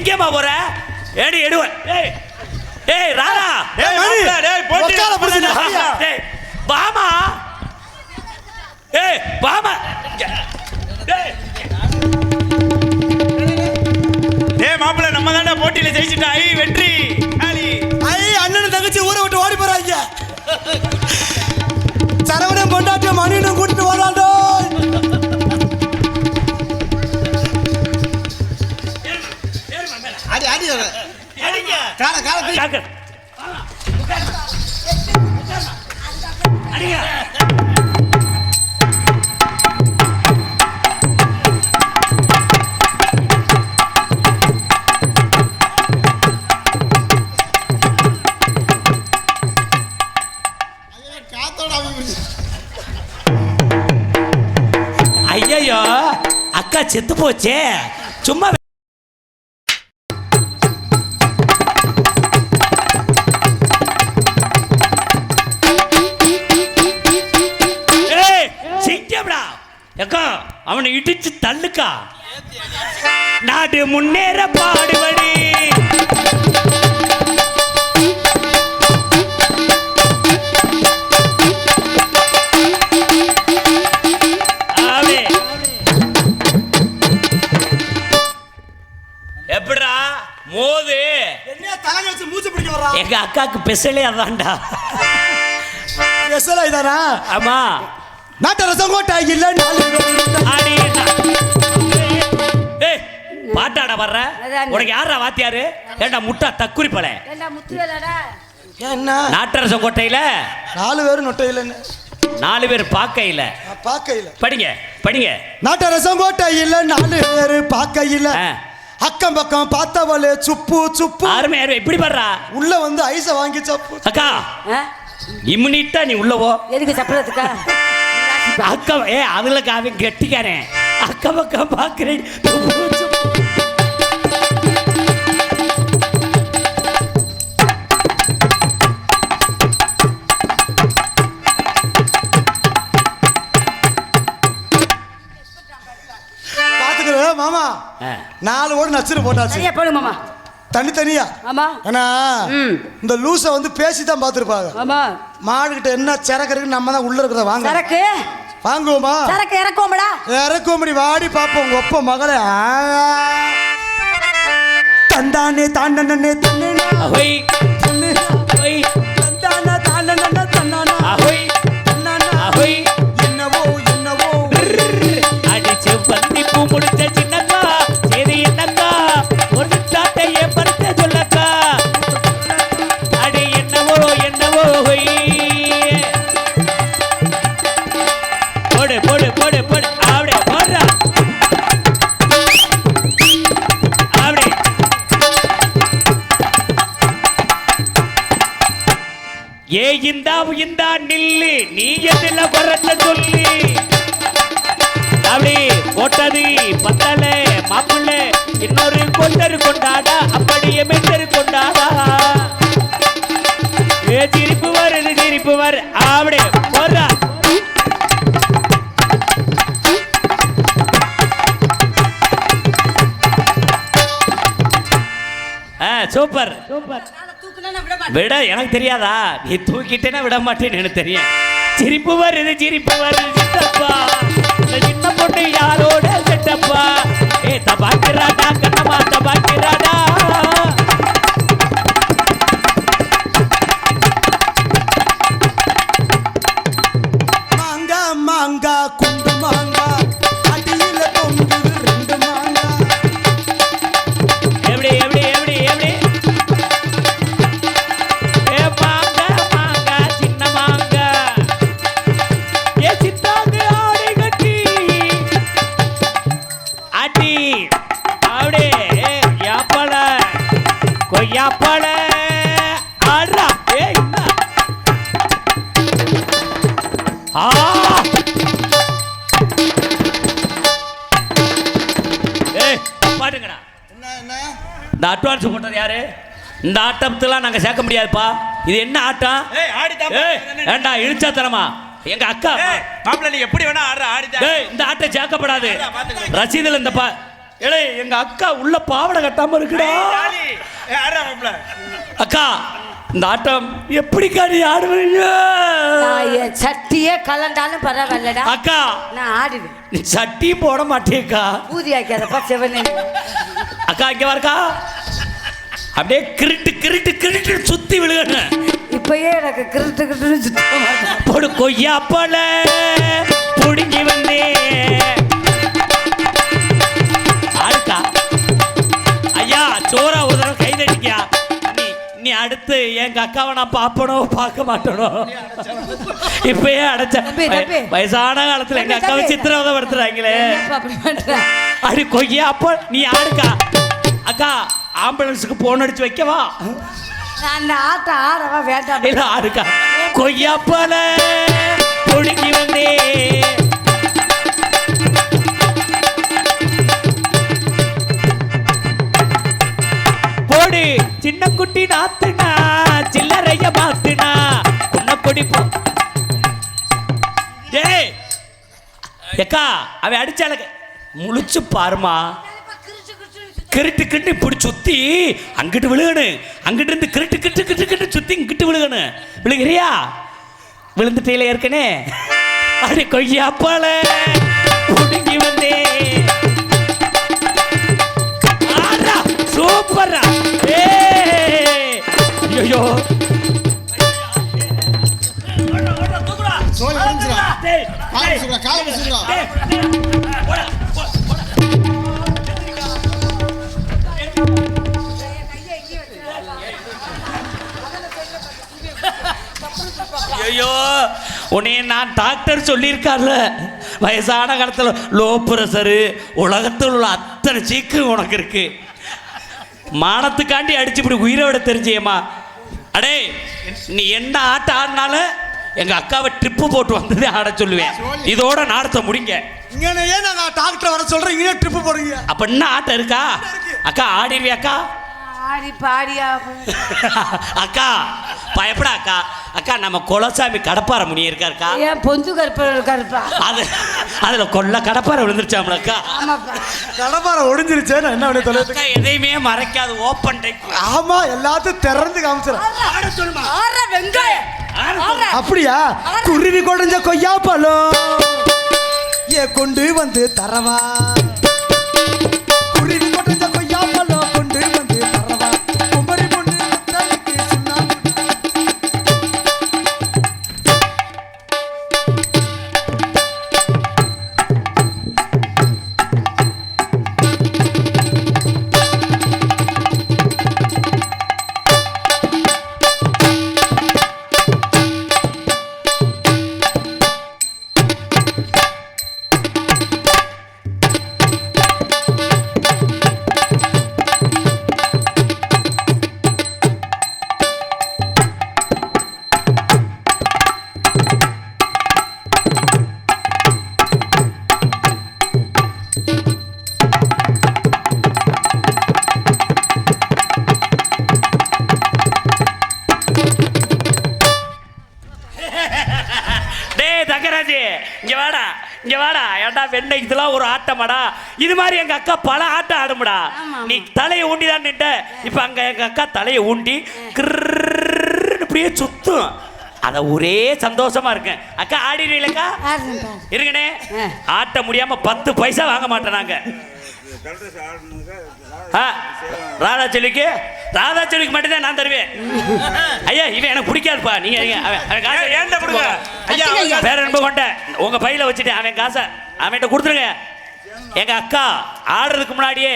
எங்கேம்மா போற? ஏடி எடுவ. ஏய் ஏய் ராதா. டேய், மணி, மாப்பிள்ளை, டேய், போட்டி. டேய் வாமா. ஏய் வாமா. டேய். டேய் மாப்பிள்ளை நம்ம தானே போட்டியில ஜெயிச்சிட்டா. ஐ வெற்றி. ஆலி ஐ அண்ணன் தங்கச்சி ஊரை விட்டு ஓடி போறாங்க. சரவணன் பொண்டாட்டிய மணியும் கூட்டிட்டு அடிங்க. ஐயோ அக்கா செத்து போச்சே. சும்மா அவனை இடிச்சு தள்ளுக்கா? நாடு முன்னேற பாடுபடி. ஆமே எப்படிடா? மோது. என்ன வச்சு மூச்சு பிடிக்க வர்றான் எங்க அக்காக்கு பெசலே அதான்டா. எஸ்எல் இதானா? ஆமா. நாட்ட ரசம் கோட்டை இல்ல பாட்டாடா வர்ற. உனக்கு யாரா வாத்தியாரு? ஏண்டா முட்டா தக்குரி பல என்ன நாட்டரச கோட்டையில? நாலு பேரும் நொட்டையில் நாலு பேர் பாக்கையில பார்க்கையில் படிங்க படிங்க. நாட்ட ரசம் கோட்டை இல்ல நாலு பேரு பார்க்கையில் ஆ. அக்கம் பக்கம் பார்த்தவளே சுப்பு சுப்பு. அருமை அருமை. இப்படி பாடுறா. உள்ள வந்து ஐஸ வாங்கி சப்பு அக்கா ஆ? இம்மினிட்டா நீ உள்ளவோ எதுக்கு சப்பளத்துக்கா? அக்கா ஏ அதுல அவன் கெட்டிக்காரன் அக்கா பக்கம் பாக்குறேன். பாத்துக்கிற மாமா. நாலு ஓடு நச்சுன்னு போட்டாச்சு. போடு மாமா. தனித்தனியா? ஆமா. ஏன்னா. இந்த லூசை வந்து பேசி தான் பார்த்துருப்பாங்க ஆமா. மாடுகிட்ட என்ன சரக்கு இருக்குன்னு நம்ம தான் உள்ள இருக்கிறத வாங்க சரக்கு? வாங்குவோமா? சரக்கு இறக்குவோம்டா. இறக்கும்படி வாடி பார்ப்போம். ஒப்ப மகளே. தந்தானே தாண்டனே தன்னே எதுல சொல்லி. அப்படி போட்டது பத்தல மாப்பிள்ள இன்னொரு கொண்டரு கொண்டாடா அப்படியே மெண்டரு கொண்டாடா ஏ சிரிப்பு வருது சிரிப்பு வரு. அப்படியே போடுறா. சூப்பர். சூப்பர். விட எனக்கு தெரியாதா? நீ தூக்கிட்டேன்னா விட மாட்டேன்னு எனக்கு தெரியும். சிரிப்பு வருது சிரிப்பு வருது சித்தப்பா. சின்ன பொண்ணு யாரோட செட்டப்பா ஏ தபாக்கிறாடா கட்டமா தபாக்கிறாடா ஆடுறா. ஏ என்ன ஆ. ஏய் பாட்டுங்கடா. இந்த அட்வான்ஸ் போட்டது யாரு? இந்த ஆட்டத்தெல்லாம் நாங்க சேர்க்க முடியாதுப்பா. இது என்ன ஆட்டம்? ஏய் ஆடிதான் ஏய் ஏண்டா இழிச்சாத்தனமா? எங்க அக்கா. ஏய் மாப்பிள்ளை நீ எப்படி வேணா ஆடுற ஆடிதான் ஏய் இந்த ஆட்டம் சேர்க்கப்படாது. ரசீதுல இந்த பா ஏலே எங்க அக்கா உள்ள பாவடை கட்டாம இருக்குடா. அக்கா இந்த ஆட்டம் எப்படிக்கா நீ ஆடுவீங்க? என் சட்டியே கலண்டாலும் பரவாயில்லடா. அக்கா. நான் ஆடுவேன். நீ சட்டி போட மாட்டேக்கா. ஊதி ஆக்காதப்பா செவனே. அக்கா இங்க வரக்கா. அப்படியே கிருட்டு கிருட்டு கிருட்டு சுத்தி விழுகணும் இப்பயே எனக்கு கிருட்டு கிருட்டு சுத்தம் பொடு கொய்யா போல புடுங்கி வந்தே. ஆடுக்கா. ஐயா சோறா ஒரு தடவை கை தட்டிக்கியா? நீ அடுத்து எங்க அக்காவை நான் பாப்பனோ பார்க்க மாட்டனோ? இப்பயே அடைச்ச. வயசான காலத்துல எங்க அக்காவை. சித்திரவதை படுத்துறாங்களே. அடி கொய்யா அப்போ நீ ஆடுக்கா அக்கா ஆம்புலன்ஸுக்கு போன் அடிச்சு வைக்கவா நான் அந்த ஆட்டம் ஆடவா வேண்டாம். இல்ல ஆடுக்கா கொய்யா போல புடுங்கி வந்தே சின்ன குட்டி நாத்துனா சில்லறைய மாத்துனா குன்ன கொடி போ ஏய் எக்கா அவன் முழிச்சு பாருமா. கிருட்டு கிட்டு இப்படி சுத்தி அங்கிட்டு விழுகணு. அங்கிட்டு இருந்து கிருட்டு கிட்டு கிட்டு கிட்டு சுத்தி இங்கிட்டு விழுகணு. விழுகிறியா? விழுந்துட்டீல ஏற்கனே அப்படி கொய்யாப்பால புடுங்கி வந்தே ஐயோ உன்னைய நான் டாக்டர் சொல்லியிருக்கார்ல. வயசான காலத்தில் லோ ப்ரெஷரு உலகத்தில் உள்ள அத்தனை சீக்கிரம் உனக்கு இருக்கு. மானத்துக்காண்டி அடிச்சு இப்படி உயிரை விட தெரிஞ்சியம்மா அடே நீ என்ன ஆட்டம் ஆடினாலும் எங்க அக்காவை ட்ரிப்பு போட்டு வந்ததே ஆட சொல்லுவேன். இதோட நாடத்தை முடிங்க. இங்க ஏன் நாங்க டாக்டர் வர சொல்றேன் இங்கே ட்ரிப் போடுறீங்க. அப்ப என்ன ஆட்டம் இருக்கா? அக்கா ஆடிடுவியா அக்கா? ஆடி பாடியா அக்கா பயப்படா அக்கா. அக்கா நம்ம குலசாமி கடப்பார முனி இருக்காருக்கா? ஏன் பொந்து கருப்பர் இருக்காருப்பா? அது அதுல கொல்ல கடப்பார விழுந்துருச்சாம்ல அக்கா? ஆமாப்பா. கடப்பார ஒடிஞ்சிருச்சே நான் என்ன பண்ணி அக்கா எதையுமே மறைக்காது ஓப்பன் டைப் ஆமா எல்லாத்தையும் திறந்து காமிச்சிடும் ஆற. வெங்காயம். அப்படியா? குருவி கொடைஞ்ச கொய்யா பழம் ஏ கொண்டு வந்து தரவா? டேய் தங்கராஜ் இங்க வாடா இங்க வாடா. ஏன்டா வெண்ணை இதெல்லாம் ஒரு ஆட்டமாடா? இது மாதிரி எங்க அக்கா பல ஆட்டம் ஆடுமுடா. நீ தலையை ஊண்டி தான் நின்ட்ட. இப்ப அங்க எங்க அக்கா தலையை ஊண்டி இப்படியே சுத்தும். அத ஒரே சந்தோஷமா இருக்கேன் அக்கா ஆடுறேன்ப்பா. இருங்கண்ணே. ஆட்ட முடியாம பத்து பைசா வாங்க மாட்டோம் நாங்க. ஆ, ராதாச்செல்விக்கு? ராதாச்செல்விக்கு மட்டும்தான் நான் தருவேன். ஐயா இவன் எனக்கு பிடிக்காதுப்பா. நீங்க. அவன் காசை ஏன் கொடுங்க? ஐயா, அன்பு கொண்ட உங்க பையில வச்சுட்டு அவன் காசை அவன்கிட்ட கொடுத்துருங்க. எங்க அக்கா ஆடுறதுக்கு முன்னாடியே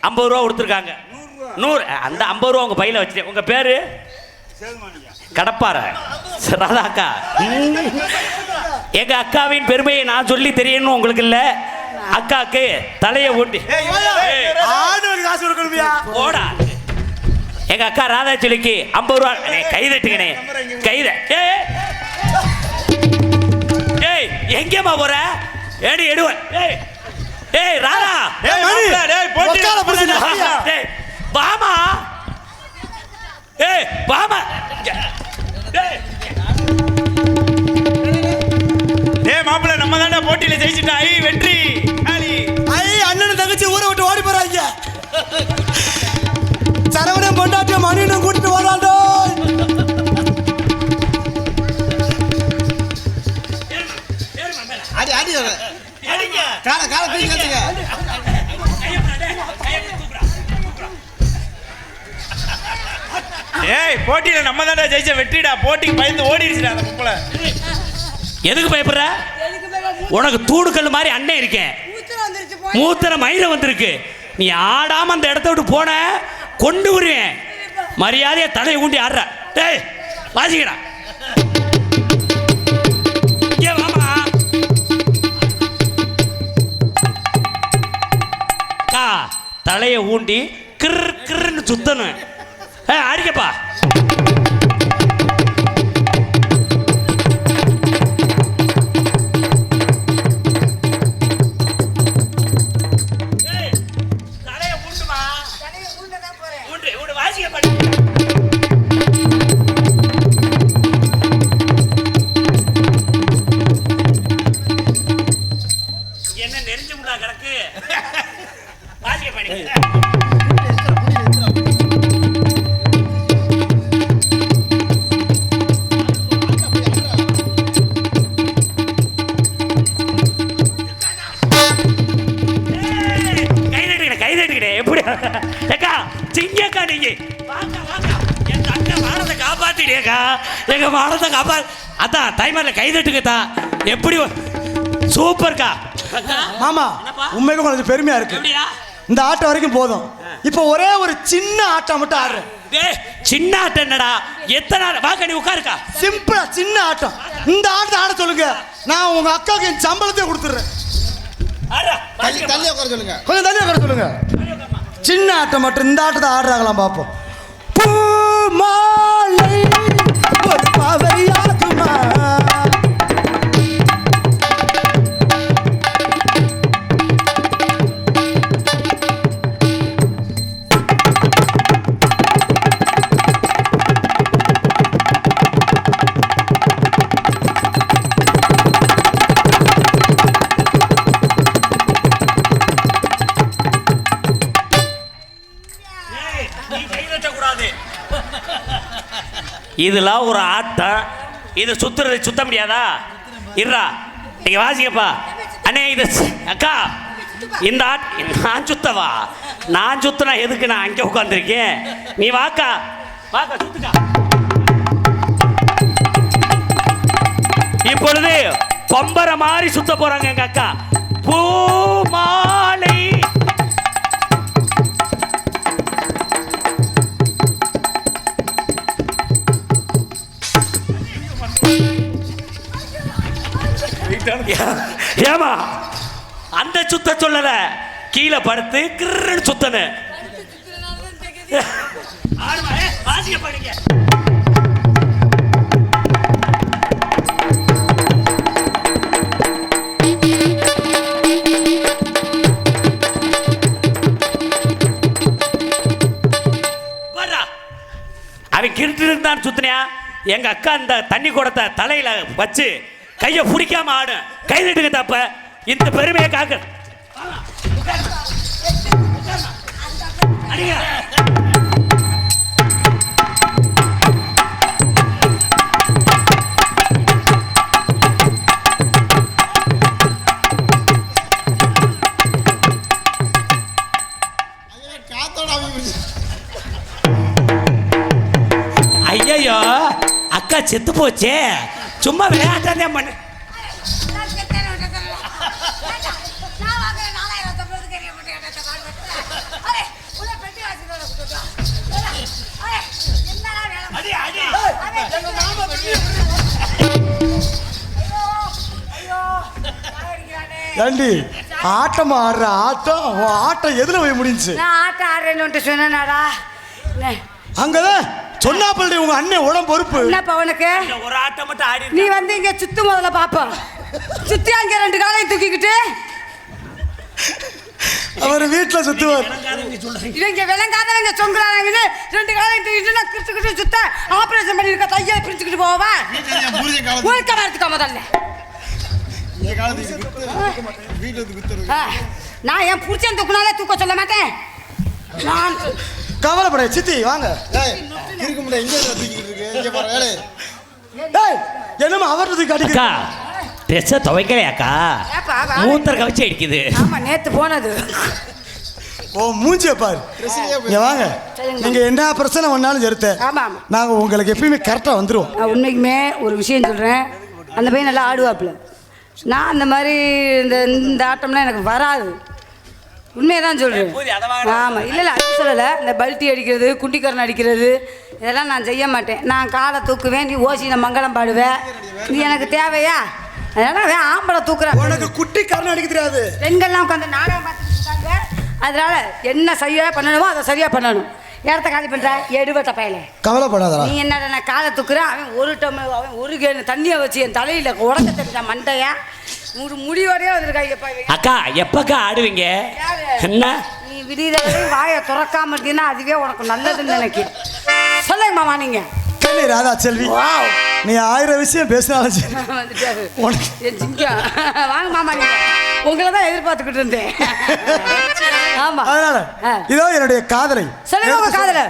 ஐம்பது ரூபா கொடுத்துருக்காங்க. நூறு அந்த ஐம்பது ரூபா உங்க பையில வச்சுட்டேன் உங்க பேரு? கடப்பார ராதா அக்கா. எங்க அக்காவின் பெருமையை நான் சொல்லி தெரியணும் உங்களுக்கு இல்ல. அக்காக்கு தலையை ஊட்டி ஏய், காசு கொடுக்கணுமியா? போடா. எங்க அக்கா ராதாச்சலிக்கு ஐம்பது ரூபா. அண்ணே, கை தட்டுங்கண்ணே. கைத ஏய் ஏய். எங்கேம்மா போற? ஏடி எடுவன் ஏய் ஏய் ராதா. டேய் வாமா. ஏய் வாமா. இங்க. மாப்பிள்ள நம்ம தாண்டா போட்டியில ஜெயிச்சுட்டா. ஐ வெற்றி. ஐ அண்ணன் தங்கச்சி ஊரை விட்டு ஓடி போறாங்க. சரவணன் பொண்டாட்டியும் மணியனும் கூட்டிட்டு ஓடாண்டோ ஏய் போட்டியில நம்ம தாண்டா ஜெயிச்ச வெற்றிடா. போட்டிக்கு பயந்து ஓடிடுச்சுடா அந்த கும்பலை எதுக்கு பயப்படுற? உனக்கு தூடுக்கல் மாதிரி அண்ணன் இருக்கேன். மூத்தர மயில வந்திருக்கு. நீ ஆடாம அந்த இடத்த விட்டு போன கொண்டு வருவேன். மரியாதையை தலையை ஊண்டி ஆடுற. டேய் வாசிக்கடா. தலையை ஊண்டி கிர் கிர்னு சுத்தணும். ஏ அடிக்கப்பா. என்ன நெறிஞ்சு முடா கிடக்கு? வாசிக்க பண்ணி கை தட்டுக்கிட கை தட்டுக்கிட. எப்படி? ஏக்கா சிங்கக்கா நீங்க வாங்க வாங்க எங்க அண்ணன் மானத்தை காப்பாத்திடியக்கா எங்க மானத்தை காப்பா அதான் டைமர்ல கை தட்டுக்கத்தா எப்படி சூப்பர்க்கா. மாமா என்னப்பா? உண்மைக்கு கொஞ்சம் பெருமையா இருக்கு. இந்த ஆட்டம் வரைக்கும் போதும். இப்போ ஒரே ஒரு சின்ன ஆட்டம் மட்டும் ஆடுறேன். டேய் சின்ன ஆட்டம் என்னடா? எத்தனை வாக்க நீ உட்காருக்கா. சிம்பிளா சின்ன ஆட்டம். இந்த ஆட்டம் ஆட சொல்லுங்க. நான் உங்க அக்காவுக்கு என் சம்பளத்தை கொடுத்துட்றேன். ஆடுறா தள்ளி தள்ளி உட்கார சொல்லுங்க. கொஞ்சம் தள்ளி உட்கார சொல்லுங்க. சின்ன ஆட்டம் மட்டும் இந்த ஆட்டத்தை ஆடுறாங்களாம் பார்ப்போம் பூ மாலை ஒரு பாவையாகுமா இதெல்லாம் ஒரு ஆத்தம் இது சுத்துறது சுத்த முடியாதா? இருடா. நீங்க வாசிக்கப்பா அண்ணே இது அக்கா இந்த ஆட் நான் சுத்தவா? நான் சுத்தினா எதுக்கு நான் அங்கே உட்காந்துருக்கேன் நீ வாக்கா. வாக்கா சுத்துக்கா. இப்பொழுது பம்பரை மாதிரி சுத்த போறாங்க எங்க அக்கா. பூ மாலை ஏமா அந்த சுத்த சொல்லல. கீழே படுத்து கிருன்னு சுத்தனு. வாசிக்க படிங்க அவன் கிருட்டு இருந்தான்னு சுத்தினியா? எங்க அக்கா அந்த தண்ணி குடத்தை தலையில வச்சு கையை பிடிக்காம ஆடும் கை நீட்டுங்க தப்ப. இந்த பெருமையை காக்க. ஐயோ, அக்கா செத்து போச்சே. சும்மா விளையாட்டாதே பண்ணு ஏண்டி? ஆட்டம் ஆடுற ஆட்டம் உன் ஆட்டம் எதுல போய் முடிஞ்சுச்சு? நான் ஆட்டம் ஆடுறேன்னு சொன்னேனாடா. அங்கதான். சொன்னாப்பள்ளி உங்க அண்ணன் உடம்பு பொறுப்பு. என்னப்பா உனக்கு? ஒரு ஆட்டம் மட்டும் ஆடி நீ வந்து இங்க சுத்து முதல்ல பாப்போம் சுத்தி அங்க ரெண்டு காலையும் தூக்கிக்கிட்டு? அவர் வீட்டுல சுத்துவார். இவங்க விளங்காதவங்க சொங்குறாங்க ரெண்டு காலையும் தூக்கிட்டு நான் கிட்டு சுத்த ஆபரேஷன் பண்ணிருக்க தையல் பிரிச்சுக்கிட்டு போவா? ஊருக்க வரத்துக்கா முதல்ல. இந்த காலத்துக்கு குத்து வீட்டுல வந்து குத்துறது ஆ, நான் என் புருஷன் தூக்குனாலே தூக்க சொல்ல மாட்டேன். நான் கவலைப்பட சித்தி வாங்க. இருக்க எங்க இருந்து தூக்கிட்டு இருக்கு. இங்க பாரு ஏழை டேய் என்னமா அக்கா அடிக்க ட்ரெஸ்ஸை துவைக்கலையாக்கா. மூத்தர கவச்சு அடிக்குது. ஆமா நேத்து போனது. ஓ மூஞ்சிய பாரு. இங்க வாங்க. நீங்க என்ன பிரச்சனை பண்ணாலும் சரித்த. ஆமா ஆமா. நாங்க உங்களுக்கு எப்பயுமே கரெக்டா வந்துருவோம். நான் உண்மைக்குமே ஒரு விஷயம் சொல்கிறேன் அந்த பையன் நல்லா ஆடுவாப்புல. நான் அந்த மாதிரி இந்த இந்த ஆட்டம்லாம் எனக்கு வராது. உண்மையை தான் சொல்கிறேன் ஆமாம் இல்லை இல்லை அது சொல்லலை. இந்த பல்ட்டி அடிக்கிறது குண்டிக்கரணம் அடிக்கிறது இதெல்லாம் நான் செய்ய மாட்டேன். நான் காலை தூக்குவேன் நீ ஓசின மங்களம் பாடுவேன். நீ எனக்கு தேவையா? அதனால் ஆம்பளை தூக்குறான். உனக்கு குட்டி கரணம் அடிக்க தெரியாது. பெண்கள்லாம் உட்காந்து நாடகம் பார்த்துட்டு இருக்காங்க. அதனால என்ன சரியாக பண்ணணுமோ அதை சரியாக பண்ணணும். இடத்த காலி பண்ணுற எடுவட்ட பயலை. கவலைப்படாதடா. நீ என்னடா நான் காலை தூக்குற? அவன் ஒரு டம்ளர் அவன் ஒரு கேணு தண்ணியை வச்சு என் தலையில உடக்க தெரிஞ்ச மண்டையா? ஒரு முடிவோடய வந்திருக்காங்கப்பா இவங்க. அக்கா எப்பக்கா ஆடுவீங்க? யாரு? என்ன? நீ விடியதை வாயை திறக்காம இருந்தீங்கன்னா அதுவே உனக்கு நல்லதுன்னு நினைக்கிறேன். சொல்லுங்க மாமா நீங்க. கண்ணி ராதா செல்வி. நீ ஆயிரம் விஷயம் பேசினாலும் சரி. வாங்க மாமா உங்களை தான் எதிர்பார்த்துக்கிட்டு இருந்தேன். ஆமா. அதனால. இதோ என்னுடைய காதலை. உங்க காதல.